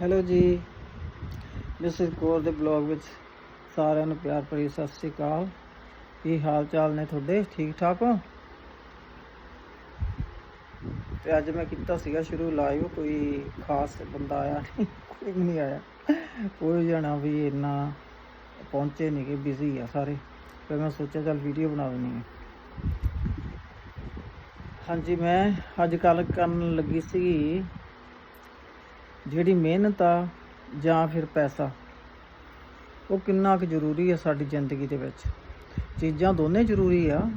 Hello ਜੀ। Mrs Kaur ਦੇ blog ਵਿੱਚ ਸਾਰਿਆਂ ਨੂੰ ਪਿਆਰ ਭਰੀ ਸਤਿ ਸ੍ਰੀ ਅਕਾਲ। ਕੀ ਹਾਲ ਚਾਲ ਨੇ ਤੁਹਾਡੇ? ਠੀਕ ਠਾਕ ਹੋ? ਤੇ ਅੱਜ ਮੈਂ ਕੀਤਾ ਸੀਗਾ ਸ਼ੁਰੂ ਲਾਈਵ ਕੋਈ ਖਾਸ ਬੰਦਾ ਆਇਆ ਨਹੀਂ, ਕੋਈ ਵੀ ਨਹੀਂ ਆਇਆ। ਕੋਈ ਜਣਾ ਵੀ ਇੰਨਾ ਪਹੁੰਚੇ ਨਹੀਂ ਕਿ ਬਿਜ਼ੀ ਆ ਸਾਰੇ। ਫਿਰ ਮੈਂ ਸੋਚਿਆ ਚੱਲ ਵੀਡੀਓ ਬਣਾ ਦਿੰਨੀ ਆ। ਹਾਂਜੀ, ਮੈਂ ਅੱਜ ਕੱਲ ਕਰਨ ਲੱਗੀ ਸੀ ਜਿਹੜੀ ਮਿਹਨਤ ਆ ਜਾਂ ਫਿਰ ਪੈਸਾ, ਉਹ ਕਿੰਨਾ ਕੁ ਜ਼ਰੂਰੀ ਹੈ ਸਾਡੀ ਜ਼ਿੰਦਗੀ ਦੇ ਵਿੱਚ। ਚੀਜ਼ਾਂ ਦੋਨੇ ਜ਼ਰੂਰੀ ਆ।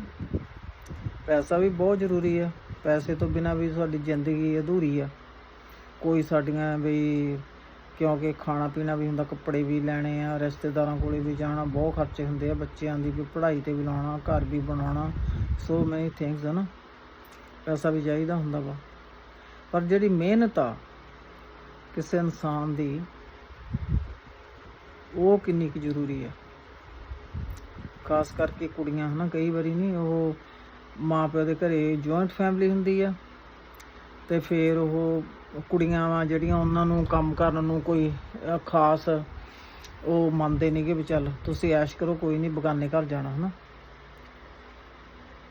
ਪੈਸਾ ਵੀ ਬਹੁਤ ਜ਼ਰੂਰੀ ਆ। ਪੈਸੇ ਤੋਂ ਬਿਨਾ ਵੀ ਸਾਡੀ ਜ਼ਿੰਦਗੀ ਅਧੂਰੀ ਆ। ਕੋਈ ਸਾਡੀਆਂ ਵੀ, ਕਿਉਂਕਿ ਖਾਣਾ ਪੀਣਾ ਵੀ ਹੁੰਦਾ, ਕੱਪੜੇ ਵੀ ਲੈਣੇ ਆ, ਰਿਸ਼ਤੇਦਾਰਾਂ ਕੋਲੇ ਵੀ ਜਾਣਾ, ਬਹੁਤ ਖਰਚੇ ਹੁੰਦੇ ਆ ਬੱਚਿਆਂ ਦੀ, ਵੀ ਪੜ੍ਹਾਈ ਤੇ ਵੀ ਲਾਉਣਾ, ਘਰ ਵੀ ਬਣਾਉਣਾ। ਸੋ ਮੈਨੀ ਥਿੰਗਸ ਹਨ ਪੈਸਾ ਵੀ ਚਾਹੀਦਾ ਹੁੰਦਾ ਵਾ। ਪਰ ਜਿਹੜੀ ਮਿਹਨਤ ਆ ਕਿਸੇ ਇਨਸਾਨ ਦੀ, ਉਹ ਕਿੰਨੀ ਕੁ ਜ਼ਰੂਰੀ ਆ ਖਾਸ ਕਰਕੇ ਕੁੜੀਆਂ, ਹਨਾ, ਕਈ ਵਾਰੀ ਨਹੀਂ ਉਹ ਮਾਪਿਆਂ ਦੇ ਘਰੇ ਜੁਆਇੰਟ ਫੈਮਿਲੀ ਹੁੰਦੀ ਆ ਤੇ ਫਿਰ ਉਹ ਕੁੜੀਆਂ ਵਾ ਜਿਹੜੀਆਂ ਉਹਨਾਂ ਨੂੰ ਕੰਮ ਕਰਨ ਨੂੰ ਕੋਈ ਖਾਸ ਉਹ ਮੰਨਦੇ ਨਹੀਂਗੇ ਵੀ ਚੱਲ ਤੁਸੀਂ ਐਸ਼ ਕਰੋ, ਕੋਈ ਨਹੀਂ ਬਗਾਨੇ ਘਰ ਜਾਣਾ, ਹਨਾ।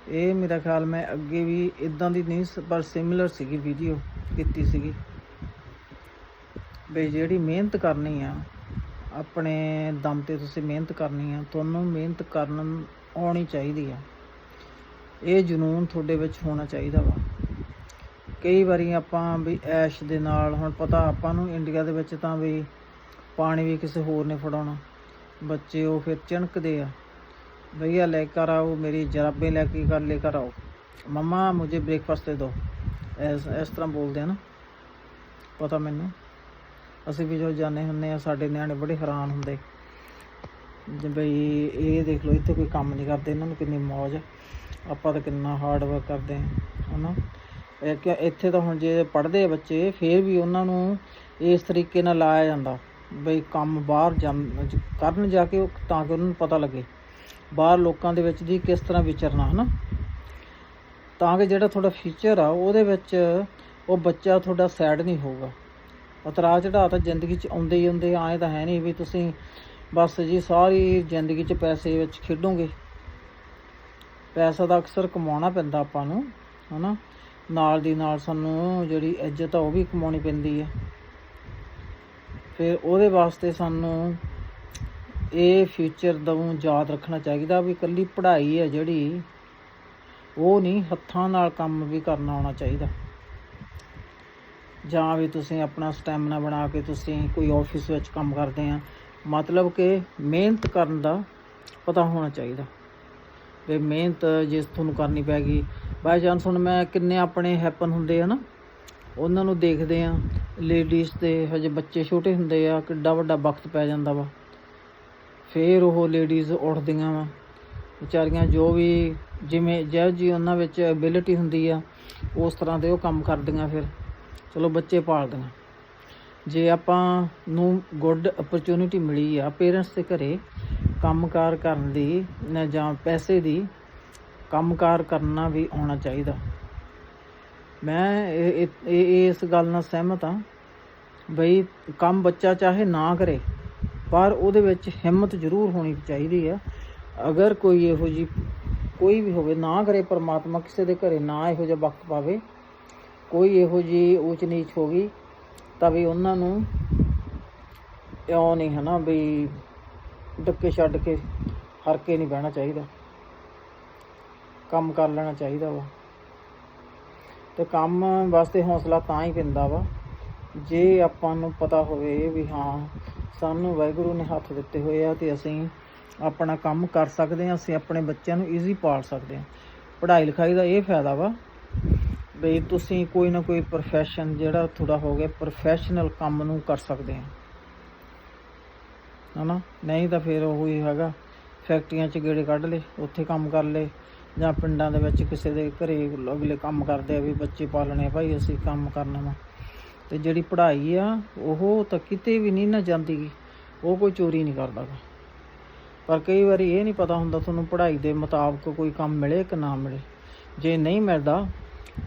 ਇਹ ਮੇਰਾ ਖਿਆਲ ਮੈਂ ਅੱਗੇ ਵੀ ਇਦਾਂ ਦੀ ਨਹੀਂ ਸ- ਪਰ ਸਿਮਿਲਰ ਸੀਗੀ ਵੀਡੀਓ ਕੀਤੀ ਸੀਗੀ। ਵੀ ਜਿਹੜੀ ਮਿਹਨਤ ਕਰਨੀ ਆ, ਆਪਣੇ ਦਮ ਤੇ ਤੁਸੀਂ ਮਿਹਨਤ ਕਰਨੀ ਆ, ਤੁਹਾਨੂੰ ਮਿਹਨਤ ਕਰਨ ਆਉਣੀ ਚਾਹੀਦੀ ਆ। ਇਹ ਜਨੂੰਨ ਤੁਹਾਡੇ ਵਿੱਚ ਹੋਣਾ ਚਾਹੀਦਾ ਵਾ। ਕਈ ਵਾਰੀ ਆਪਾਂ ਵੀ ਐਸ਼ ਦੇ ਨਾਲ, ਹੁਣ ਪਤਾ ਆਪਾਂ ਨੂੰ ਇੰਡੀਆ ਦੇ ਵਿੱਚ ਤਾਂ ਵੀ ਪਾਣੀ ਵੀ ਕਿਸੇ ਹੋਰ ਨੇ ਫੜਾਉਣਾ। ਬੱਚੇ ਉਹ ਫਿਰ ਚਿਣਕਦੇ ਆ, ਭਈਆ ਲੈ ਕਰ ਆਓ, ਮੇਰੀ ਜਰਾਬੇ ਲੈ ਕੇ ਕਰ, ਲੈ ਕਰ ਆਓ। ਮੰਮਾ, ਮੁਝੇ ਬ੍ਰੇਕਫਾਸਟ ਦੇ ਦਿਓ ਇਸ ਇਸ ਤਰ੍ਹਾਂ ਬੋਲਦੇ ਆ ਨਾ। ਪਤਾ ਮੈਨੂੰ? ਅਸੀਂ ਵੀ ਜਦੋਂ ਜਾਂਦੇ ਹੁੰਨੇ ਆ, ਸਾਡੇ ਨਿਆਣੇ ਬੜੇ ਹੈਰਾਨ ਹੁੰਦੇ। ਜੇ ਬਈ ਇਹ ਦੇਖ ਲਓ, ਇੱਥੇ ਕੋਈ ਕੰਮ ਨਹੀਂ ਕਰਦੇ, ਇਹਨਾਂ ਨੂੰ ਕਿੰਨੀ ਮੌਜ ਆਪਾਂ ਤਾਂ ਕਿੰਨਾ ਹਾਰਡ ਵਰਕ ਕਰਦੇ ਹਾਂ ਹਨਾ? ਇਹ ਇੱਥੇ ਤਾਂ ਹੁਣ ਜੇ ਪੜ੍ਹਦੇ ਆ ਬੱਚੇ, ਫੇਰ ਵੀ ਉਹਨਾਂ ਨੂੰ ਇਸ ਤਰੀਕੇ ਨਾਲ ਲਾਇਆ ਜਾਂਦਾ। ਬਈ ਕੰਮ ਬਾਹਰ ਜਾਂ, ਕਰਨ ਜਾ ਕੇ ਤਾਂ ਕਿ ਉਹਨਾਂ ਨੂੰ ਪਤਾ ਲੱਗੇ, ਬਾਹਰ ਲੋਕਾਂ ਦੇ ਵਿੱਚ ਦੀ ਕਿਸ ਤਰ੍ਹਾਂ ਵਿਚਰਨਾ, ਹਨਾ? ਤਾਂ ਕਿ ਜਿਹੜਾ ਤੁਹਾਡਾ ਫਿਊਚਰ ਆ, ਉਹਦੇ ਵਿੱਚ ਉਹ ਬੱਚਾ ਤੁਹਾਡਾ ਸੈਡ ਨਹੀਂ ਹੋਊਗਾ। ਉਤਰਾ ਚੜਾ ਤਾਂ ਜ਼ਿੰਦਗੀ 'ਚ ਆਉਂਦੇ ਹੀ ਆਉਂਦੇ, ਆਏ ਤਾਂ ਹੈ ਨਹੀਂ ਵੀ ਤੁਸੀਂ ਬਸ ਜੀ ਸਾਰੀ ਜ਼ਿੰਦਗੀ 'ਚ ਪੈਸੇ ਵਿੱਚ ਖੇਡੋਗੇ। ਪੈਸਾ ਤਾਂ ਅਕਸਰ ਕਮਾਉਣਾ ਪੈਂਦਾ ਆਪਾਂ ਨੂੰ, ਹਨਾ? ਨਾਲ ਦੀ ਨਾਲ ਸਾਨੂੰ ਜਿਹੜੀ ਇੱਜ਼ਤ ਆ ਉਹ ਵੀ ਕਮਾਉਣੀ ਪੈਂਦੀ ਹੈ ਫਿਰ ਉਹਦੇ ਵਾਸਤੇ ਸਾਨੂੰ ਇਹ ਫਿਊਚਰ ਨੂੰ ਯਾਦ ਰੱਖਣਾ ਚਾਹੀਦਾ ਵੀ ਇਕੱਲੀ ਪੜ੍ਹਾਈ ਹੈ ਜਿਹੜੀ, ਉਹ ਨਹੀਂ ਹੱਥਾਂ ਨਾਲ ਕੰਮ ਵੀ ਕਰਨਾ ਆਉਣਾ ਚਾਹੀਦਾ। ਜਾਂ ਵੀ ਤੁਸੀਂ ਆਪਣਾ ਸਟੈਮਿਨਾ ਬਣਾ ਕੇ ਤੁਸੀਂ ਕੋਈ ਆਫਿਸ ਵਿੱਚ ਕੰਮ ਕਰਦੇ ਆ, ਮਤਲਬ ਕਿ ਮਿਹਨਤ ਕਰਨ ਦਾ ਪਤਾ ਹੋਣਾ ਚਾਹੀਦਾ। ਵੀ ਮਿਹਨਤ ਜਿਸ ਤੁਹਾਨੂੰ ਕਰਨੀ ਪੈਗੀ। ਬਾਈ ਚਾਂਸ ਹੁਣ ਮੈਂ ਕਿੰਨੇ ਆਪਣੇ ਹੈਪਨ ਹੁੰਦੇ ਆ ਨਾ, ਉਹਨਾਂ ਨੂੰ ਦੇਖਦੇ ਆ ਲੇਡੀਜ਼ ਤੇ ਹਜੇ ਬੱਚੇ ਛੋਟੇ ਹੁੰਦੇ ਆ, ਕਿੱਡਾ ਵੱਡਾ ਵਕਤ ਪੈ ਜਾਂਦਾ ਵਾ। ਫੇਰ ਉਹ ਲੇਡੀਜ਼ ਉੱਠਦੀਆਂ ਵਾ। ਵਿਚਾਰੀਆਂ ਜੋ ਵੀ ਜਿਵੇਂ ਜਿਹੋ ਜੀ ਉਹਨਾਂ ਵਿੱਚ ਐਬਿਲਿਟੀ ਹੁੰਦੀ ਆ, ਉਸ ਤਰ੍ਹਾਂ ਦੇ ਉਹ ਕੰਮ ਕਰਦੀਆਂ ਫਿਰ। ਚਲੋ ਬੱਚੇ ਪਾਲਦੇ ਨੇ ਜੇ ਆਪਾਂ ਨੂੰ ਗੁੱਡ ਅਪਰਚੂਨਿਟੀ ਮਿਲੀ ਆ ਪੇਰੈਂਟਸ ਦੇ ਘਰੇ ਕੰਮਕਾਰ ਕਰਨ ਦੀ ਜਾਂ ਪੈਸੇ ਦੀ, ਕੰਮਕਾਰ ਕਰਨਾ ਵੀ ਆਉਣਾ ਚਾਹੀਦਾ। ਮੈਂ ਇਹ- ਇਸ ਗੱਲ ਨਾਲ ਸਹਿਮਤ ਹਾਂ ਬਈ ਕੰਮ ਬੱਚਾ ਚਾਹੇ ਨਾ ਕਰੇ, ਪਰ ਉਹਦੇ ਵਿੱਚ ਹਿੰਮਤ ਜ਼ਰੂਰ ਹੋਣੀ ਚਾਹੀਦੀ ਆ। ਅਗਰ ਕੋਈ ਇਹੋ ਜੀ ਕੋਈ ਵੀ ਹੋਵੇ, ਨਾ ਕਰੇ ਪਰਮਾਤਮਾ ਕਿਸੇ ਦੇ ਘਰੇ ਨਾ ਇਹੋ ਜਿਹਾ ਵਕਤ ਪਾਵੇ ਕੋਈ ਇਹੋ ਜੀ ਊਚ ਨੀਚ ਹੋ ਗਈ, ਤਾਂ ਵੀ ਉਹਨਾਂ ਨੂੰ ਇਉਂ ਨਹੀਂ ਹਨਾ ਵੀ ਡੱਕੇ ਛੱਡ ਕੇ ਹਰ ਕੇ ਨਹੀਂ ਬਹਿਣਾ ਚਾਹੀਦਾ। ਕੰਮ ਕਰ ਲੈਣਾ ਚਾਹੀਦਾ ਵਾ। ਤੇ ਕੰਮ ਵਾਸਤੇ ਹੌਸਲਾ ਤਾਂ ਹੀ ਪੈਂਦਾ ਵਾ, ਜੇ ਆਪਾਂ ਨੂੰ ਪਤਾ ਹੋਵੇ ਵੀ ਹਾਂ, ਸਾਨੂੰ ਵਾਹਿਗੁਰੂ ਨੇ ਹੱਥ ਦਿੱਤੇ ਹੋਏ ਆ ਤੇ ਅਸੀਂ ਆਪਣਾ ਕੰਮ ਕਰ ਸਕਦੇ ਹਾਂ, ਅਸੀਂ ਆਪਣੇ ਬੱਚਿਆਂ ਨੂੰ ਈਜ਼ੀ ਪਾਲ ਸਕਦੇ ਹਾਂ। ਪੜ੍ਹਾਈ ਲਿਖਾਈ ਦਾ ਇਹ ਫਾਇਦਾ ਵਾ ਬਈ ਤੁਸੀਂ ਕੋਈ ਨਾ ਕੋਈ profession ਜਿਹੜਾ ਤੁਹਾਡਾ ਹੋ ਗਿਆ ਪ੍ਰੋਫੈਸ਼ਨਲ ਕੰਮ ਨੂੰ ਕਰ ਸਕਦੇ ਆ ਹਨਾ? ਨਹੀਂ ਤਾਂ ਫਿਰ ਉਹ ਹੀ ਹੈਗਾ, ਫੈਕਟਰੀਆਂ 'ਚ ਗੇੜੇ ਕੱਢ ਲਏ, ਉੱਥੇ ਕੰਮ ਕਰ ਲਏ, ਜਾਂ ਪਿੰਡਾਂ ਦੇ ਵਿੱਚ ਕਿਸੇ ਦੇ ਘਰੇ ਅਗਲੇ ਕੰਮ ਕਰਦੇ ਆ ਵੀ ਬੱਚੇ ਪਾਲਣੇ ਆ, ਭਾਈ ਅਸੀਂ ਕੰਮ ਕਰਨਾ ਵਾ। ਤੇ ਜਿਹੜੀ ਪੜ੍ਹਾਈ ਆ, ਉਹ ਤਾਂ ਕਿਤੇ ਵੀ ਨਹੀਂ ਨਾ ਜਾਂਦੀ ਗੀ। ਉਹ ਕੋਈ ਚੋਰੀ ਨਹੀਂ ਕਰਦਾ ਗਾ। ਪਰ ਕਈ ਵਾਰੀ ਇਹ ਨਹੀਂ ਪਤਾ ਹੁੰਦਾ ਤੁਹਾਨੂੰ ਪੜ੍ਹਾਈ ਦੇ ਮੁਤਾਬਕ ਕੋਈ ਕੰਮ ਮਿਲੇ ਕਿ ਨਾ ਮਿਲੇ। ਜੇ ਨਹੀਂ ਮਿਲਦਾ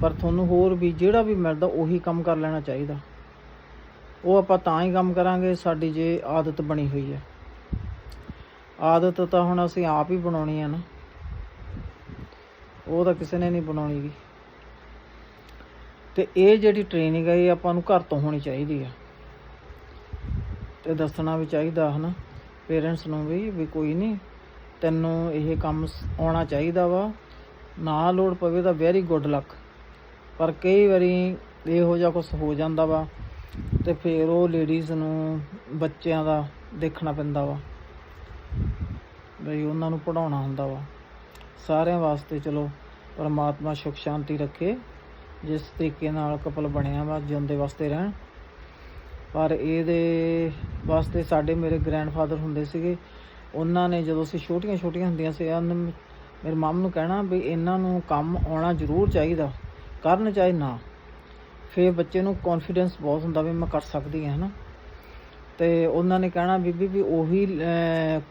ਪਰ ਤੁਹਾਨੂੰ ਹੋਰ ਵੀ ਜਿਹੜਾ ਵੀ ਮਿਲਦਾ ਉਹੀ ਕੰਮ ਕਰ ਲੈਣਾ ਚਾਹੀਦਾ। ਉਹ ਆਪਾਂ ਤਾਂ ਹੀ ਕੰਮ ਕਰਾਂਗੇ, ਸਾਡੀ ਜੇ ਆਦਤ ਬਣੀ ਹੋਈ ਹੈ। ਆਦਤ ਤਾਂ ਹੁਣ ਅਸੀਂ ਆਪ ਹੀ ਬਣਾਉਣੀ ਆ ਨਾ। ਉਹ ਤਾਂ ਕਿਸੇ ਨੇ ਨਹੀਂ ਬਣਾਉਣੀ ਗੀ। ਤੇ ਇਹ ਜਿਹੜੀ ਟ੍ਰੇਨਿੰਗ ਹੈ, ਇਹ ਆਪਾਂ ਨੂੰ ਘਰ ਤੋਂ ਹੋਣੀ ਚਾਹੀਦੀ ਆ ਤੇ ਦੱਸਣਾ ਵੀ ਚਾਹੀਦਾ ਹਨਾ ਪੇਰੈਂਟਸ ਨੂੰ ਵੀ ਵੀ ਕੋਈ ਨਹੀਂ, ਤੈਨੂੰ ਇਹ ਕੰਮ ਆਉਣਾ ਚਾਹੀਦਾ ਵਾ। ਨਾ ਲੋੜ ਪਵੇ ਤਾਂ ਵੈਰੀ ਗੁੱਡ ਲੱਕ ਪਰ ਕਈ ਵਾਰੀ ਇਹੋ ਜਿਹਾ ਕੁਝ ਹੋ ਜਾਂਦਾ ਵਾ ਤੇ ਫਿਰ ਉਹ ਲੇਡੀਜ਼ ਨੂੰ ਬੱਚਿਆਂ ਦਾ ਦੇਖਣਾ ਪੈਂਦਾ ਵਾ ਬਈ ਉਹਨਾਂ ਨੂੰ ਪੜਾਉਣਾ ਹੁੰਦਾ ਵਾ। ਸਾਰਿਆਂ ਵਾਸਤੇ ਚਲੋ ਪਰਮਾਤਮਾ ਸੁਖ ਸ਼ਾਂਤੀ ਰੱਖੇ, ਜਿਸ ਤਰੀਕੇ ਨਾਲ ਕਪਲ ਬਣਿਆ ਵਾ, ਜਿਉਂਦੇ ਵਾਸਤੇ ਰਹਿਣ। ਪਰ ਇਹਦੇ ਵਾਸਤੇ ਸਾਡੇ ਮੇਰੇ ਗ੍ਰੈਂਡਫਾਦਰ ਹੁੰਦੇ ਸੀਗੇ, ਉਹਨਾਂ ਨੇ ਜਦੋਂ ਅਸੀਂ ਛੋਟੀਆਂ ਛੋਟੀਆਂ ਹੁੰਦੀਆਂ ਸੀ, ਉਹਨਾਂ ਮੇਰੇ ਮਾਮ ਨੂੰ ਕਹਿਣਾ ਵੀ ਇਹਨਾਂ ਨੂੰ ਕੰਮ ਆਉਣਾ ਜ਼ਰੂਰ ਚਾਹੀਦਾ। ਕਰਨ ਚਾਹੇ ਨਾ, ਫਿਰ ਬੱਚੇ ਨੂੰ ਕੌਨਫੀਡੈਂਸ ਬਹੁਤ ਹੁੰਦਾ ਵੀ ਮੈਂ ਕਰ ਸਕਦੀ ਹਾਂ, ਹਨਾ। ਤੇ ਉਹਨਾਂ ਨੇ ਕਹਿਣਾ ਬੀਬੀ ਵੀ ਉਹੀ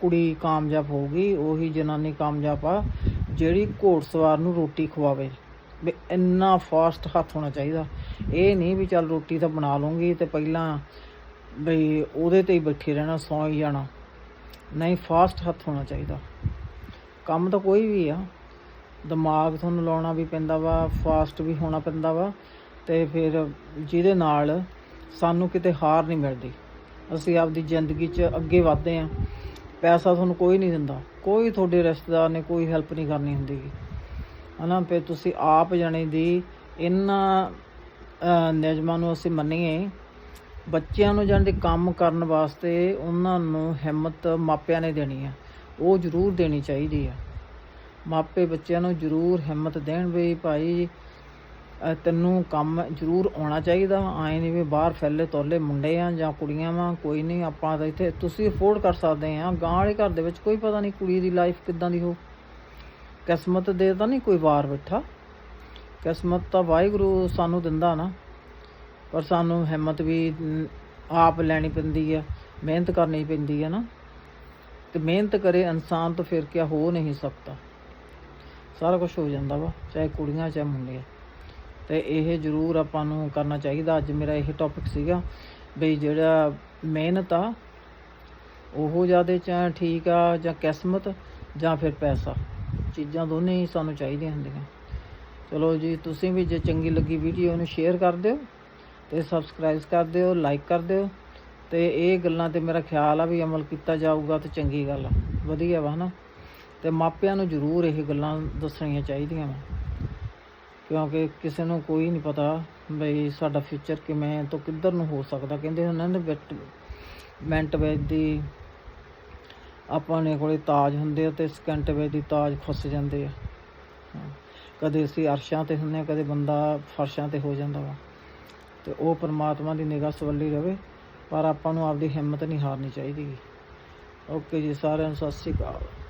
ਕੁੜੀ ਕਾਮਯਾਬ ਹੋਊਗੀ, ਉਹੀ ਜਨਾਨੀ ਕਾਮਯਾਬ ਆ, ਜਿਹੜੀ ਘੋੜਸਵਾਰ ਨੂੰ ਰੋਟੀ ਖਵਾਵੇ। ਵੀ ਇੰਨਾ ਫਾਸਟ ਹੱਥ ਹੋਣਾ ਚਾਹੀਦਾ। ਇਹ ਨਹੀਂ ਵੀ ਚੱਲ ਰੋਟੀ ਤਾਂ ਬਣਾ ਲੂੰਗੀ ਤੇ ਪਹਿਲਾਂ ਬਈ ਉਹਦੇ ਤੇ ਹੀ ਬੈਠੇ ਰਹਿਣਾ, ਸੌਂ ਹੀ ਜਾਣਾ। ਨਹੀਂ ਫਾਸਟ ਹੱਥ ਹੋਣਾ ਚਾਹੀਦਾ। ਕੰਮ ਤਾਂ ਕੋਈ ਵੀ ਆ। ਦਿਮਾਗ ਤੁਹਾਨੂੰ ਲਾਉਣਾ ਵੀ ਪੈਂਦਾ ਵਾ ਫਾਸਟ ਵੀ ਹੋਣਾ ਪੈਂਦਾ ਵਾ, ਤੇ ਫਿਰ ਜਿਹਦੇ ਨਾਲ ਸਾਨੂੰ ਕਿਤੇ ਹਾਰ ਨਹੀਂ ਮਿਲਦੀ। ਅਸੀਂ ਆਪਦੀ ਜ਼ਿੰਦਗੀ 'ਚ ਅੱਗੇ ਵਧਦੇ ਆ, ਪੈਸਾ ਤੁਹਾਨੂੰ ਕੋਈ ਨਹੀਂ ਦਿੰਦਾ, ਕੋਈ ਤੁਹਾਡੇ ਰਿਸ਼ਤੇਦਾਰ ਨੇ ਕੋਈ ਹੈਲਪ ਨਹੀਂ ਕਰਨੀ ਹੁੰਦੀ। ਗੀ ਹਨਾ, ਫਿਰ ਤੁਸੀਂ ਆਪ ਜਾਣੇ ਦੀ ਇਹਨਾਂ ਨਿਯਮਾਂ ਨੂੰ ਅਸੀਂ ਮੰਨੀਏ, ਬੱਚਿਆਂ ਨੂੰ ਜਾਣ ਦੇ ਕੰਮ ਕਰਨ ਵਾਸਤੇ ਉਹਨਾਂ ਨੂੰ ਹਿੰਮਤ ਮਾਪਿਆਂ ਨੇ ਦੇਣੀ ਆ, ਉਹ ਜ਼ਰੂਰ ਦੇਣੀ ਚਾਹੀਦੀ ਆ। ਮਾਪੇ ਬੱਚਿਆਂ ਨੂੰ ਜ਼ਰੂਰ ਹਿੰਮਤ ਦੇਣ ਵੀ ਭਾਈ ਤੈਨੂੰ ਕੰਮ ਜ਼ਰੂਰ ਆਉਣਾ ਚਾਹੀਦਾ। ਆਏ ਨਹੀਂ ਵੀ ਬਾਹਰ ਫੈਲੇ ਤੋਲੇ ਮੁੰਡੇ ਆ ਜਾਂ ਕੁੜੀਆਂ ਵਾ, ਕੋਈ ਨਹੀਂ ਆਪਾਂ ਤਾਂ ਇੱਥੇ ਤੁਸੀਂ ਅਫੋਰਡ ਕਰ ਸਕਦੇ ਆ। ਗਾਂ ਵਾਲੇ ਘਰ ਦੇ ਵਿੱਚ ਕੋਈ ਪਤਾ ਨਹੀਂ ਕੁੜੀ ਦੀ ਲਾਈਫ ਕਿੱਦਾਂ ਦੀ ਹੋ। ਕਿਸਮਤ ਦੇ ਤਾਂ ਨਹੀਂ ਕੋਈ ਵਾਰ ਬੈਠਾ। ਕਿਸਮਤ ਤਾਂ ਵਾਹਿਗੁਰੂ ਸਾਨੂੰ ਦਿੰਦਾ ਨਾ, ਪਰ ਸਾਨੂੰ ਹਿੰਮਤ ਵੀ ਆਪ ਲੈਣੀ ਪੈਂਦੀ ਆ, ਮਿਹਨਤ ਕਰਨੀ ਪੈਂਦੀ ਆ ਨਾ। ਤੇ ਮਿਹਨਤ ਕਰੇ ਇਨਸਾਨ ਤਾਂ ਫਿਰ ਕਿਆ ਹੋ ਨਹੀਂ ਸਕਦਾ। ਸਾਰਾ ਕੁਝ ਹੋ ਜਾਂਦਾ ਵਾ, ਚਾਹੇ ਕੁੜੀਆਂ, ਚਾਹੇ ਮੁੰਡੇ। ਤੇ ਇਹ ਜ਼ਰੂਰ ਆਪਾਂ ਨੂੰ ਕਰਨਾ ਚਾਹੀਦਾ। ਅੱਜ ਮੇਰਾ ਇਹ ਟੌਪਿਕ ਸੀਗਾ ਬਈ ਜਿਹੜਾ ਮਿਹਨਤ ਆ, ਉਹ ਜਿਆਦੇ ਚਾਹ ਠੀਕ ਆ ਜਾਂ ਕਿਸਮਤ ਜਾਂ ਫਿਰ ਪੈਸਾ। ਚੀਜ਼ਾਂ ਦੋਨੇ ਹੀ ਸਾਨੂੰ ਚਾਹੀਦੀਆਂ ਹੁੰਦੀਆਂ। ਚਲੋ ਜੀ, ਤੁਸੀਂ ਵੀ ਜੇ ਚੰਗੀ ਲੱਗੀ ਵੀਡੀਓ ਨੂੰ ਸ਼ੇਅਰ ਕਰ ਦਿਓ ਤੇ ਸਬਸਕ੍ਰਾਈਬ ਕਰ ਦਿਓ ਲਾਈਕ ਕਰ ਦਿਓ। ਤੇ ਇਹ ਗੱਲਾਂ ਤੇ ਮੇਰਾ ਖਿਆਲ ਆ ਵੀ ਅਮਲ ਕੀਤਾ ਜਾਊਗਾ ਤੇ ਚੰਗੀ ਗੱਲ ਆ। ਵਧੀਆ ਵਾ ਨਾ। ਤੇ ਮਾਪਿਆਂ ਨੂੰ ਜ਼ਰੂਰ ਇਹ ਗੱਲਾਂ ਦੱਸਣੀਆਂ ਚਾਹੀਦੀਆਂ ਵਾ ਕਿਉਂਕਿ ਕਿਸੇ ਨੂੰ ਕੋਈ ਨਹੀਂ ਪਤਾ ਬਈ ਸਾਡਾ ਫਿਊਚਰ ਕਿਵੇਂ ਤੋਂ ਕਿੱਧਰ ਨੂੰ ਹੋ ਸਕਦਾ। ਕਹਿੰਦੇ ਉਹਨਾਂ ਨੇ ਬਿਟ ਮਿੰਟ ਵਿੱਚ ਦੀ ਆਪਾਂ ਨੇ ਕੋਲੇ ਤਾਜ ਹੁੰਦੇ ਆ ਤੇ ਸਕਿੰਟ ਵਿੱਚ ਦੀ ਤਾਜ ਖੁੱਸ ਜਾਂਦੇ ਆ। ਕਦੇ ਅਸੀਂ ਅਰਸ਼ਾਂ ਤੇ ਹੁੰਦੇ ਆ, ਕਦੇ ਬੰਦਾ ਫਰਸ਼ਾਂ ਤੇ ਹੋ ਜਾਂਦਾ ਵਾ। ਤੇ ਉਹ ਪਰਮਾਤਮਾ ਦੀ ਨਿਗਾਹ ਸਵੱਲੀ ਰਵੇ, ਪਰ ਆਪਾਂ ਨੂੰ ਆਪਦੀ ਹਿੰਮਤ ਨਹੀਂ ਹਾਰਨੀ ਚਾਹੀਦੀ। ਓਕੇ ਜੀ, ਸਾਰਿਆਂ ਨੂੰ ਸਤਿ ਸ਼੍ਰੀ ਅਕਾਲ।